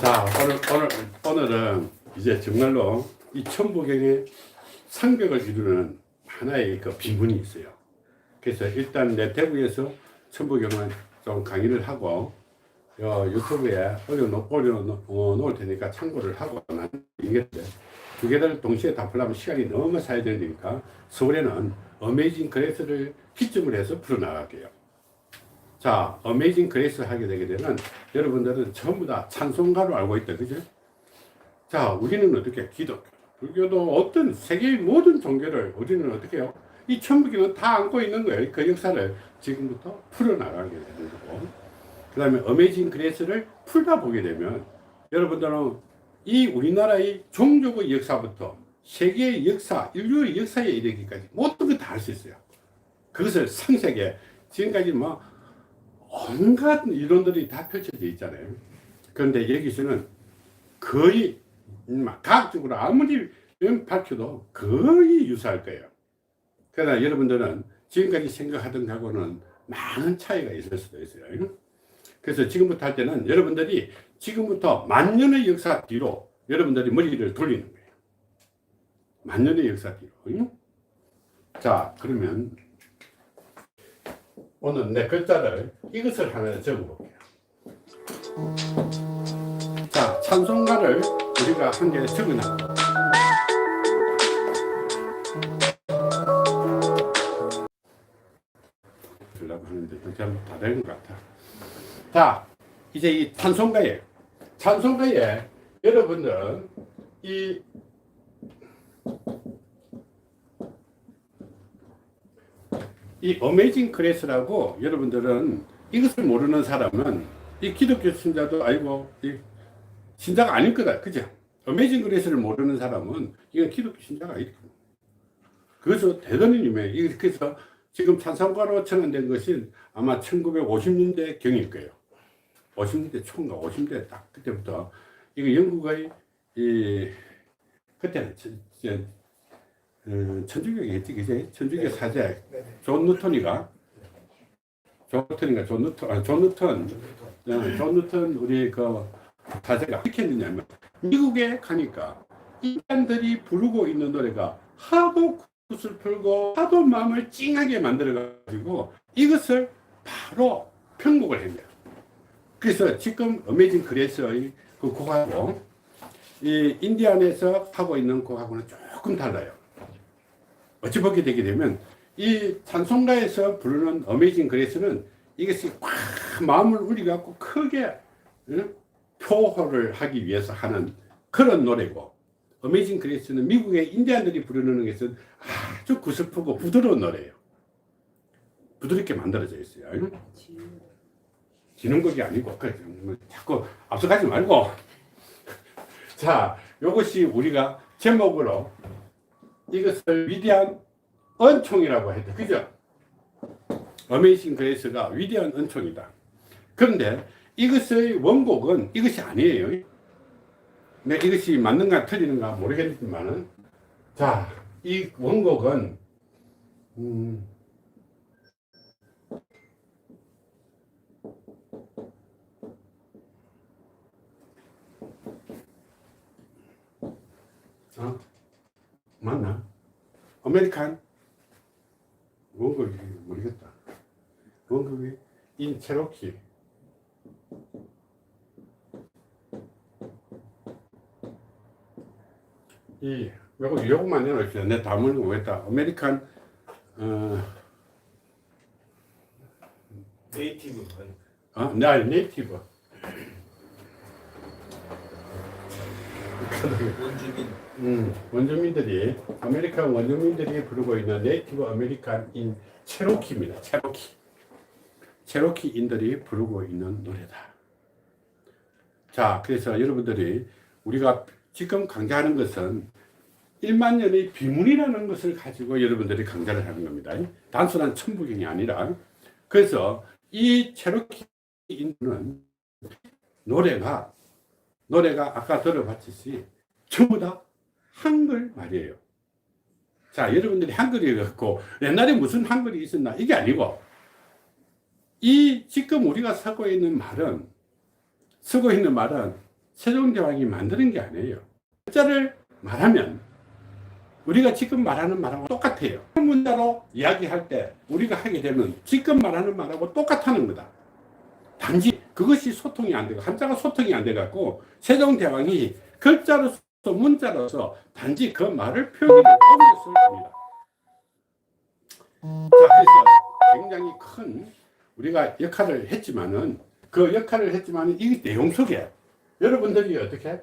자, 오늘, 오늘, 오늘은 이제 정말로 이 천부경의 상벽을 이루는 하나의 그 비문이 있어요. 그래서 일단 내 대구에서 천부경을 좀 강의를 하고, 어, 유튜브에 올려놓, 올려놓을 테니까 참고를 하고, 난 이게 두 개를 동시에 다 풀려면 시간이 너무 사야 되니까 서울에는 어메이징 그레이스를 기점으로 해서 풀어나갈게요. 자, 어메이징 그레이스 하게 되게 되면 여러분들은 전부 다 찬송가로 알고 있다. 그죠? 자, 우리는 어떻게 기독교, 불교도 어떤 세계의 모든 종교를 우리는 어떻게 해요? 이 천부기는 다 안고 있는 거예요. 그 역사를 지금부터 풀어나가게 되는 거고. 그 다음에 어메이징 그레이스를 풀다 보게 되면 여러분들은 이 우리나라의 종족의 역사부터 세계의 역사, 인류의 역사에 이르기까지 모든 걸다알 수 있어요. 그것을 상세하게 지금까지 뭐 온갖 이론들이 다 펼쳐져 있잖아요. 그런데 여기서는 거의 막 과학적으로 아무리 밝혀도 거의 유사할 거예요. 그러나 여러분들은 지금까지 생각하던 거하고는 많은 차이가 있을 수도 있어요. 그래서 지금부터 할 때는 여러분들이 지금부터 만 년의 역사 뒤로 여러분들이 머리를 돌리는 거예요. 만 년의 역사 뒤로. 자, 그러면 오늘 내 글자를 이것을 하나 적어볼게요. 자, 찬송가를 우리가 한 개 적어놔. 주려고 하는데 잘다 되는 것 같아. 자, 이제 이 찬송가에 찬송가에 여러분들은 이 이 어메이징 크레스라고 여러분들은 이것을 모르는 사람은 이 기독교 신자도 아니고 이 신자가 아닐 거다. 그죠? 어메이징 그레이스를 모르는 사람은 이건 기독교 신자가 아니다. 그래서 대단히 유명해. 그래서 지금 찬송가로 천연된 것이 아마 1950년대 경일 거예요. 50년대 초인가 50년대 딱 그때부터 이거 영국의 이 그때는 천주교가 했지 그지? 천주교 사제. 존 누턴이가? 존 누턴이가? 존 누턴 아, 존 누턴. 어, 존 누턴 우리 그 사제가 어떻게 했느냐면 미국에 가니까 인간들이 부르고 있는 노래가 하도 굿을 풀고 하도 마음을 찡하게 만들어 가지고 이것을 바로 편곡을 했네요. 그래서 지금 어메이징 그레이스의 그 곡하고 이 인디안에서 하고 있는 곡하고는 조금 달라요. 어찌 보게 되게 되면 이 찬송가에서 부르는 어메이징 그레이스는 이것이 꽉 마음을 울리갖고 크게 응? 표호를 하기 위해서 하는 그런 노래고 어메이징 그레이스는 미국의 인디안들이 부르는 것은 아주 구슬프고 부드러운 노래예요. 부드럽게 만들어져 있어요. 응? 지는 곡이 아니고 그래, 뭐 자꾸 앞서가지 말고 자 이것이 우리가 제목으로 이것을 위대한 은총이라고 했다 그죠? 어메이징 그레이스가 위대한 은총이다 그런데 이것의 원곡은 이것이 아니에요 네, 이것이 맞는가 틀리는가 모르겠지만은 자 이 원곡은 음, 어? 맞나? 아메리칸? 원곡이 모르겠다. 원곡이 인 체로키. 이 요거 요거만 내놓읍시다. 내 다문을 뭐했다. 아메리칸 어, 네이티브 어, 나 네이티브. 원주민 음, 원주민들이 아메리칸 원주민들이 부르고 있는 네이티브 아메리칸인 체로키입니다. 체로키. 체로키인들이 부르고 있는 노래다. 자, 그래서 여러분들이 우리가 지금 강좌하는 것은 1만 년의 비문이라는 것을 가지고 여러분들이 강좌를 하는 겁니다. 단순한 천부경이 아니라. 그래서 이 체로키인은 노래가 노래가 아까 들어봤듯이 전부 다 한글 말이에요. 자, 여러분들이 한글이 갖고 옛날에 무슨 한글이 있었나 이게 아니고 이 지금 우리가 쓰고 있는 말은 쓰고 있는 말은 세종대왕이 만드는 게 아니에요. 글자를 말하면 우리가 지금 말하는 말하고 똑같아요. 문자로 이야기할 때 우리가 하게 되면 지금 말하는 말하고 똑같다는 거다. 단지 그것이 소통이 안 되고 한자가 소통이 안 돼갖고 세종대왕이 글자로 서 문자로서 단지 그 말을 표현을 옮겼을 겁니다. 자, 그래서 굉장히 큰 우리가 역할을 했지만은 그 역할을 했지만은 이 내용 속에 여러분들이 어떻게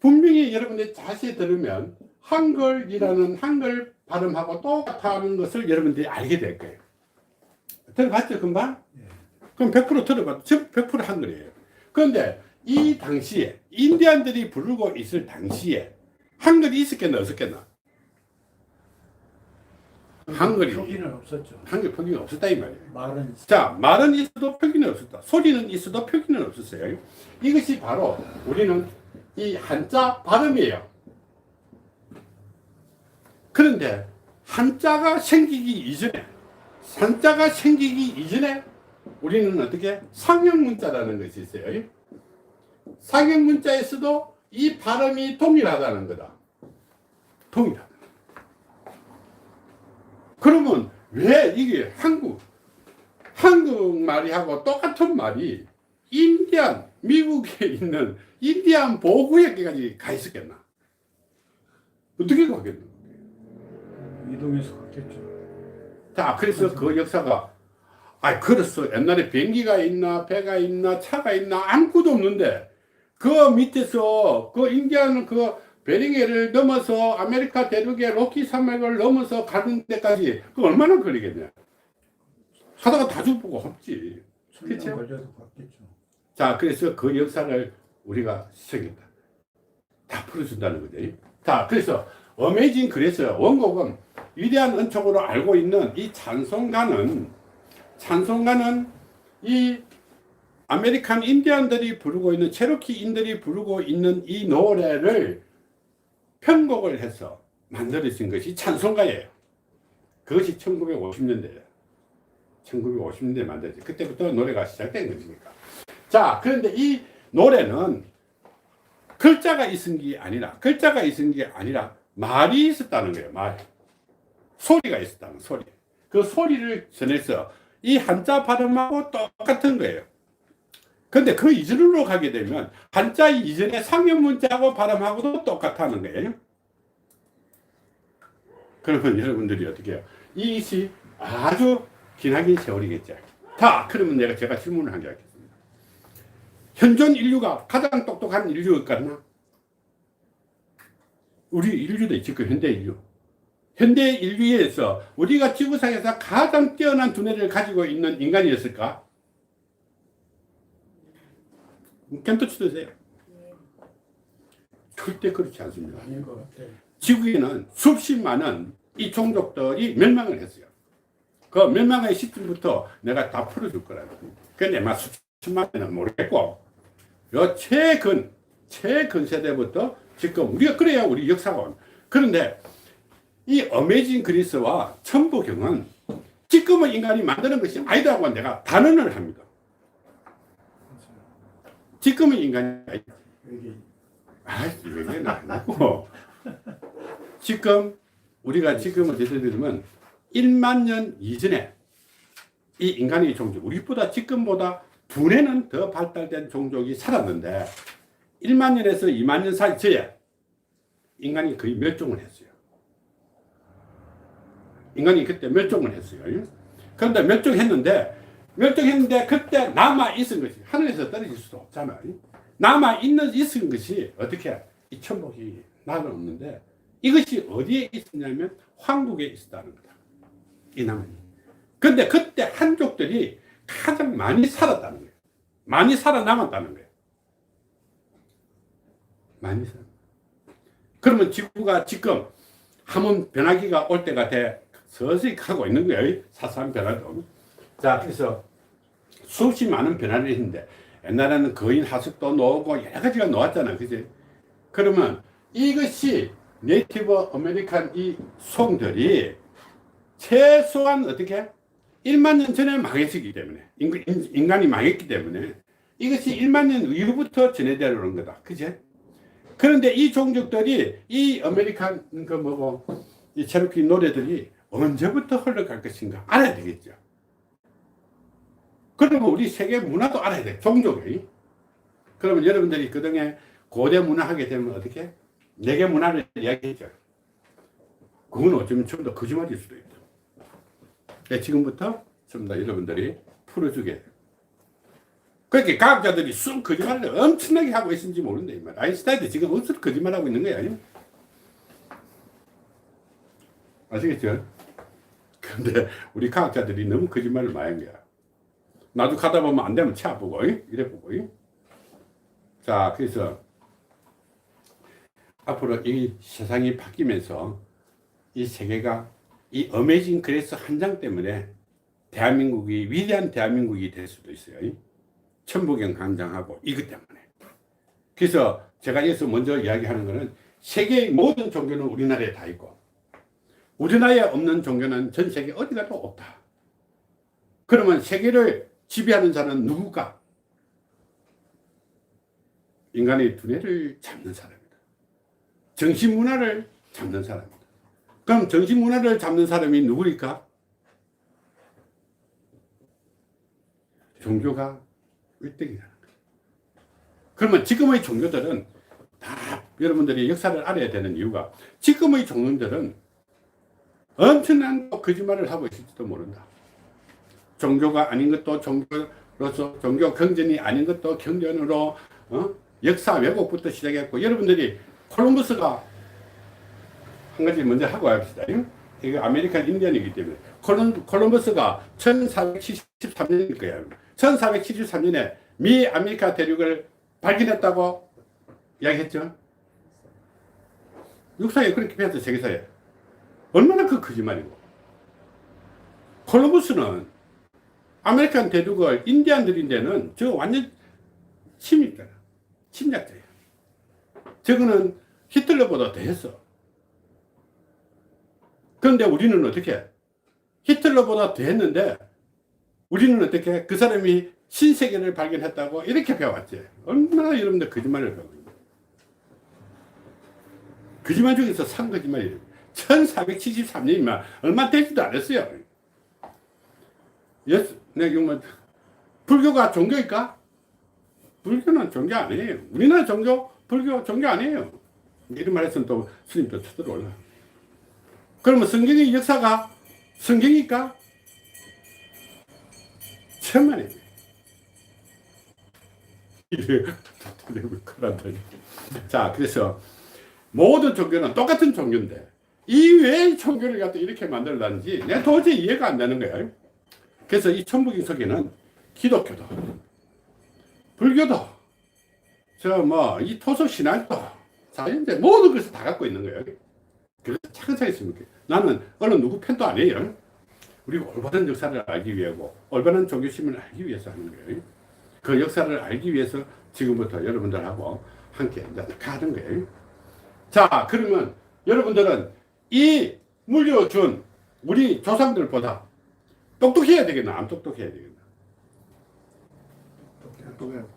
분명히 여러분들이 자세히 들으면 한글이라는 한글 발음하고 똑같다는 것을 여러분들이 알게 될 거예요. 들어봤죠, 금방? 그럼 100% 들어봤죠. 즉, 100% 한글이에요. 그런데 이 당시에, 인디안들이 부르고 있을 당시에 한글이 있었겠나, 없었겠나? 한글이. 표기는 없었죠. 한글 표기가 없었다, 이 말이에요. 말은 자, 말은 있어도 표기는 없었다. 소리는 있어도 표기는 없었어요. 이것이 바로 우리는 이 한자 발음이에요. 그런데 한자가 생기기 이전에, 한자가 생기기 이전에 우리는 어떻게 상형 문자라는 것이 있어요. 상형 문자에서도 이 발음이 동일하다는 거다. 동일하다. 그러면 왜 이게 한국 한국말이 하고 똑같은 말이 인디안, 미국에 있는 인디안 보호구역까지 가 있었겠나? 어떻게 가겠나? 이동해서 갔겠죠. 자, 그래서 그 역사가, 아, 그렇소. 옛날에 비행기가 있나, 배가 있나, 차가 있나, 아무것도 없는데, 그 밑에서, 그 인디안 그 베링해를 넘어서 아메리카 대륙의 로키 산맥을 넘어서 가는 데까지, 그 얼마나 걸리겠냐? 하다가 다 죽고 없지. 그쵸? 걸려도 갔겠죠. 자, 그래서 그 역사를 우리가 시작했다. 다 풀어준다는 거죠. 자, 그래서 어메이징 그래서 원곡은 위대한 은총으로 알고 있는 이 찬송가는 찬송가는 이 아메리칸 인디안들이 부르고 있는 체로키인들이 부르고 있는 이 노래를 편곡을 해서 만들어진 것이 찬송가예요. 그것이 1950년대예요. 1950년대에 만들어진 그때부터 노래가 시작된 것이니까. 자, 그런데 이 노래는 글자가 있은 게 아니라, 글자가 있은 게 아니라 말이 있었다는 거예요, 말. 소리가 있었다는 소리. 그 소리를 전해서 이 한자 발음하고 똑같은 거예요. 근데 그 이전으로 가게 되면 한자 이전에 상형 문자하고 발음하고도 똑같다는 거예요. 그러면 여러분들이 어떻게 해요? 이것이 아주 기나긴 세월이겠죠. 다, 그러면 내가 제가 질문을 한 게 있겠습니다. 현존 인류가 가장 똑똑한 인류였겠나? 우리 인류도 지금 현대 인류. 현대 인류에서 우리가 지구상에서 가장 뛰어난 두뇌를 가지고 있는 인간이었을까? 견도 치드세요. 절대 그렇지 않습니다. 아닌 것 같아. 지구에는 지구에는 수십만은 이 종족들이 멸망을 했어요. 그 멸망의 시점부터 내가 다 풀어줄 거라고. 근데 막 수십만 은 모르겠고, 요 최근, 최근 세대부터 지금 우리가 그래야 우리 역사가. 그런데 이 어메이징 그리스와 천부경은 지금은 인간이 만드는 것이 아니다고 내가 단언을 합니다. 지금은 인간이 아니- 여기 아, 이게 아니고 지금 우리가 지금을 제대로 들으면 1만 년 이전에 이 인간의 종족, 우리보다 지금보다 두뇌는 더 발달된 종족이 살았는데 1만 년에서 2만 년 사이 에 인간이 거의 멸종을 했어요. 인간이 그때 멸종을 했어요. 그런데 멸종했는데 멸종했는데 그때 남아 있은 것이 하늘에서 떨어질 수도 없잖아요. 남아 있는 있은 것이 어떻게 이 천복이 나는 없는데 이것이 어디에 있었냐면 황국에 있었다는 거다. 이 나무니. 근데 그때 한족들이 가장 많이 살았다는 거예요. 많이 살아남았다는 거예요. 많이 살. 그러면 지구가 지금 한번 변하기가 올 때가 돼 서서히 가고 있는 거예요. 사소한 변화도. 자, 그래서 수없이 많은 변화를 했는데 옛날에는 거인 하석도 놓고 여러 가지가 놓았잖아. 그지? 그러면 이것이 네이티브 아메리칸 이 송들이 최소한 어떻게 1만 년 전에 망했기 때문에 인간, 인간이 망했기 때문에 이것이 1만 년 이후부터 전해져 오는 거다. 그제? 그런데 이 종족들이 이 아메리칸 그 뭐고 이 체로키 노래들이 언제부터 흘러갈 것인가 알아야 되겠죠. 그러면 우리 세계 문화도 알아야 돼. 종족이. 그러면 여러분들이 그동안 고대 문화 하게 되면 어떻게? 내게 문화를 이야기했죠. 그건 어쩌면 좀 더 거짓말일 수도 있다. 네, 지금부터 좀 더 여러분들이 풀어주게. 그렇게 과학자들이 쑥 거짓말을 엄청나게 하고 있는지 모른다. 이 말. 아인슈타인도 지금 억수로 거짓말하고 있는 거야. 아니요? 아시겠죠? 근데 우리 과학자들이 너무 거짓말을 많이 한 거야. 나도 가다 보면 안 되면 차 보고, 이? 이래 보고. 이? 자, 그래서 앞으로 이 세상이 바뀌면서 이 세계가 이 어메이징 그레이스 한장 때문에 대한민국이 위대한 대한민국이 될 수도 있어요. 이? 천부경 강장하고 이것 때문에. 그래서 제가 여기서 먼저 이야기하는 거는 세계의 모든 종교는 우리나라에 다 있고 우리나라에 없는 종교는 전 세계 어디 가도 없다. 그러면 세계를 지배하는 자는 누굴까? 인간의 두뇌를 잡는 사람이다. 정신 문화를 잡는 사람이다. 그럼 정신 문화를 잡는 사람이 누구일까? 종교가 1등이라는 거예요. 그러면 지금의 종교들은 다 여러분들이 역사를 알아야 되는 이유가 지금의 종교들은 엄청난 거짓말을 하고 있을지도 모른다. 종교가 아닌 것도 종교로서 종교 경전이 아닌 것도 경전으로 어? 역사 왜곡부터 시작했고 여러분들이 콜럼버스가 한 가지 먼저 하고 합시다. 이거 아메리칸 인디언이기 때문에 콜럼, 콜럼버스가 1473년일 거예요. 1473년에 미 아메리카 대륙을 발견했다고 이야기했죠. 역사에 그렇게 배웠어 세계사에. 얼마나 그 거짓말이고. 콜럼버스는 아메리칸 대륙을 인디안들인데는 저 완전 침입자, 침략자예요. 저거는 히틀러보다 더 했어. 그런데 우리는 어떻게? 히틀러보다 더 했는데 우리는 어떻게? 그 사람이 신세계를 발견했다고 이렇게 배워왔지. 얼마나 여러분들 거짓말을 배우고 있는 거짓말 중에서 산 거짓말이에요. 1473년이면 얼마 되지도 않았어요. 예수, 내가 뭐, 불교가 종교일까? 불교는 종교 아니에요. 우리나라 종교, 불교 종교 아니에요. 이런 말 했으면 또 스님도 쳐들어 올라. 그러면 성경의 역사가 성경일까? 천만에. 자, 그래서 모든 종교는 똑같은 종교인데, 이왜 종교를 갖다 이렇게 만들었는지 내가 도저히 이해가 안 되는 거예요. 그래서 이 천부경 속에는 기독교도, 불교도, 저 뭐, 이 토속 신앙도, 사인제 모든 것을 다 갖고 있는 거예요. 그래서 차근차근 있습니까? 나는 어느 누구 편도 아니에요. 우리 올바른 역사를 알기 위하고, 올바른 종교심을 알기 위해서 하는 거예요. 그 역사를 알기 위해서 지금부터 여러분들하고 함께 가는 거예요. 자, 그러면 여러분들은 이 물려준 우리 조상들보다 똑똑해야 되겠나? 안 똑똑해야 되겠나? 똑똑해요.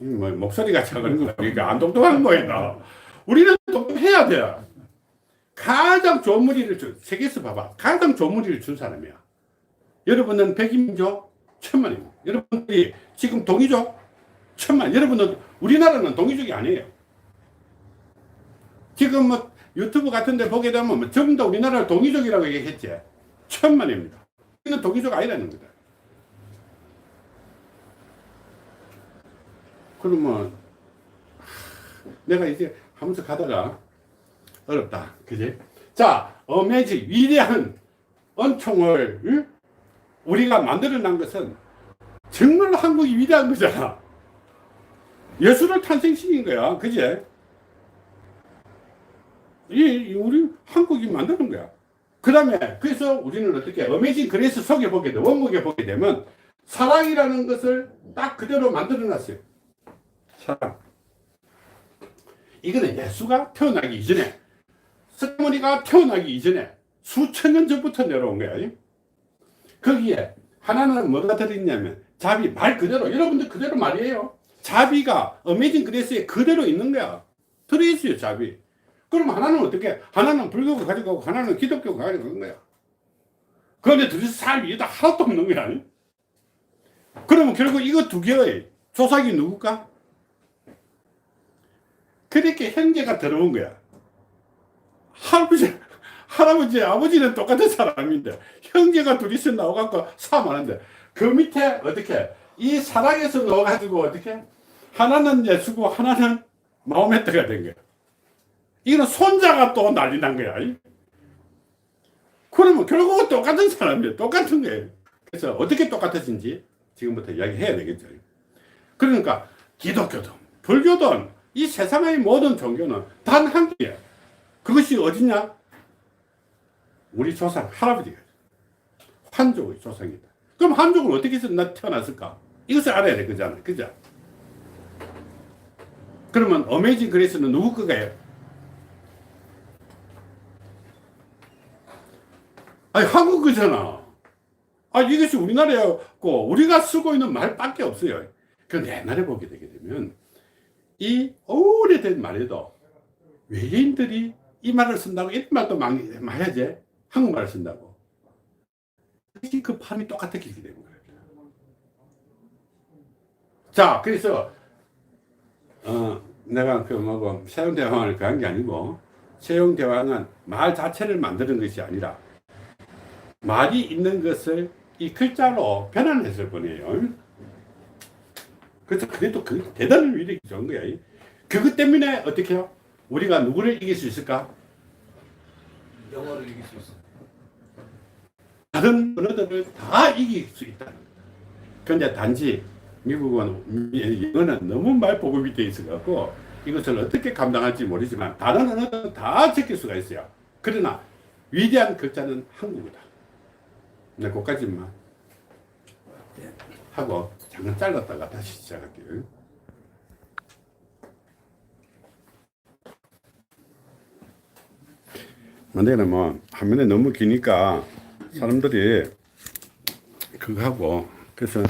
음, 뭐 목소리가 작은 거 보니까 안 똑똑한 거야. 우리는 똑똑해야 돼. 가장 좋은 무리를 준, 세계에서 봐봐. 가장 좋은 무리를 준 사람이야. 여러분은 백인민족 천만입니다. 여러분들이 지금 동이족 천만. 여러분은 우리나라는 동이족이 아니에요. 지금 뭐 유튜브 같은 데 보게 되면 뭐 전부 다 우리나라를 동이족이라고 얘기했지. 천만입니다. 우리는 동이족 아니라는 거다. 그러면 내가 이제 하면서 가다가 어렵다. 그지? 자, 어메지 위대한 은총을 응? 우리가 만들어낸 것은 정말로 한국이 위대한 거잖아. 예수를 탄생시킨 거야. 그지? 이, 이 우리 한국이 만드는 거야. 그 다음에, 그래서 우리는 어떻게, 어메이징 그레이스 속에 보게 돼, 원목에 보게 되면, 사랑이라는 것을 딱 그대로 만들어 놨어요. 사랑. 이거는 예수가 태어나기 이전에, 스머니가 태어나기 이전에, 수천 년 전부터 내려온 거야. 거기에, 하나는 뭐가 들어있냐면, 자비 말 그대로 여러분들 그대로 말이에요. 자비가 어메이징 그레이스에 그대로 있는 거야. 들어있어요 자비. 그럼 하나는 어떻게? 하나는 불교가 가지고 가고 하나는 기독교가 가지고 가는 거야. 그런데 둘이서 살 이유도 하나도 없는 거야. 그러면 결국 이거 두 개의 조상이 누굴까? 그렇게 형제가 들어온 거야. 할아버지, 할아버지, 아버지는 똑같은 사람인데, 형제가 둘이서 나와갖고 싸움하는데, 그 밑에 어떻게, 이 사랑에서 나와가지고 어떻게, 하나는 예수고, 하나는 마호메트가 된 거야. 이거는 손자가 또 난리 난 거야. 그러면 결국은 똑같은 사람이에요. 똑같은 거예요. 그래서 어떻게 똑같아진지 지금부터 이야기해야 되겠죠. 그러니까 기독교든 불교든 이 세상의 모든 종교는 단 한 개야. 그것이 어디냐? 우리 조상 할아버지가 환족의 조상이다. 그럼 한족은 어떻게 해서 나 태어났을까? 이것을 알아야 될 거잖아. 그죠? 그러면 어메이징 그레이스는 누구 거가요? 아니 한국 거잖아. 아 이것이 우리나라였고 우리가 쓰고 있는 말밖에 없어요. 그런데 옛날에 보게 되게 되면 이 오래된 말에도 외계인들이 이 말을 쓴다고 이 말도 막 말해야지 한국말을 쓴다고. 그그 판이 똑같게 되는 거예요. 자 그래서 어 내가 그 뭐고 세용대왕을 그한 게 아니고 세용대왕은 말 자체를 만드는 것이 아니라 말이 있는 것을 이 글자로 변환했을 뿐이에요. 그래서 그래도 그 대단한 위력이 좋은 거야. 그것 때문에 어떻게 해요? 우리가 누구를 이길 수 있을까? 영어를 이길 수 있어. 다른 언어들을 다 이길 수 거다. 그런데 단지 미국은 미- 영어는 너무 말보급이 돼 있어갖고 이것을 어떻게 감당할지 모르지만 다른 언어들은 다 제낄 수가 있어요. 그러나 위대한 글자는 한국어다. 네, 거기까지만 하고 잠깐 잘랐다가 다시 시작할게요. 만약에 뭐 화면에 너무 기니까 사람들이 그거 하고 그래서